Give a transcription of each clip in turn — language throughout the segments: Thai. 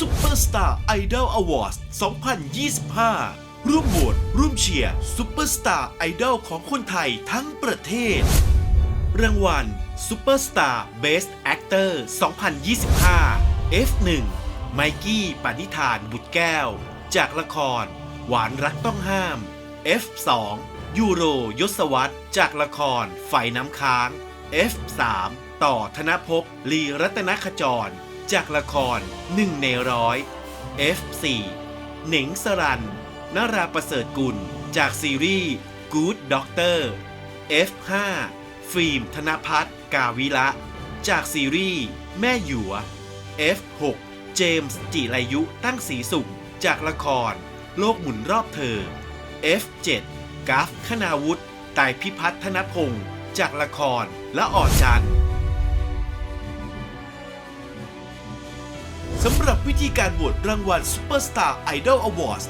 Superstar Idol Awards 2025 ร่วมโหวตร่วมเชียร์ Superstar Idol ของคนไทยทั้งประเทศ รางวัล Superstar Best Actor 2025 F1 ไมกี้ปณิธานบุตรแก้ว จากละคร หวานรักต้องห้าม F2 ยูโรยศวัตจากละครไฟน้ำค้าง F3 ต่อธนภพลีรัตนขจร จากละครหนึ่งในร้อย F4 เหนิงสรันนราประเสริฐกุล จากซีรีส์ Good Doctor F5 ฟิล์มธนพัฒน์กาวิละ จากซีรีส์แม่หยัว F6 เจมส์จิรายุตั้งสีสุข จากละคร โลกหมุนรอบเธอ F7 กราฟคณาวุฒิไตพิพัฒน์ธนพงศ์จากละครและอ่อจันทร์ สำหรับวิธีการโหวตรางวัล Superstar Idol Awards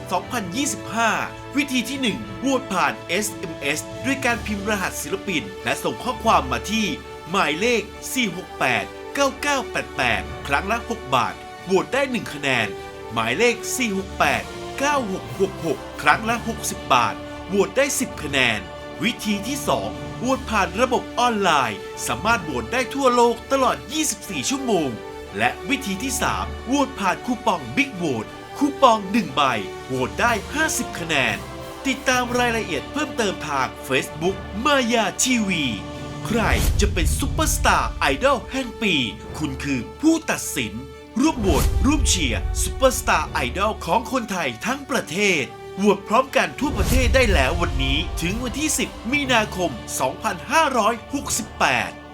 2025 วิธีที่ 1โหวตผ่าน SMS ด้วยการพิมพ์รหัสศิลปิน และส่งข้อความมาที่ หมายเลข 468 9988 ครั้งละ 6 บาท โหวตได้ 1 คะแนน หมายเลข 468 9666 ครั้งละ 60 บาท โหวตได้ 10 คะแนน วิธีที่ 2โหวตผ่านระบบออนไลน์ สามารถโหวตได้ทั่วโลกตลอด 24 ชั่วโมง และวิธีที่ 3 โหวตผ่านคูปองบิ๊กโหวตคูปอง 1 ใบโหวตได้ 50 คะแนน ติดตามรายละเอียดเพิ่มเติมทาง Facebook มายาทีวีใครจะเป็นซุปเปอร์สตาร์ไอดอลแห่งปี คุณคือผู้ตัดสิน ร่วมโหวตร่วมเชียร์ซุปเปอร์สตาร์ไอดอลของคนไทยทั้งประเทศโหวตพร้อมกันทั่วประเทศได้แล้ววันนี้ถึงวันที่ 10 มีนาคม 2568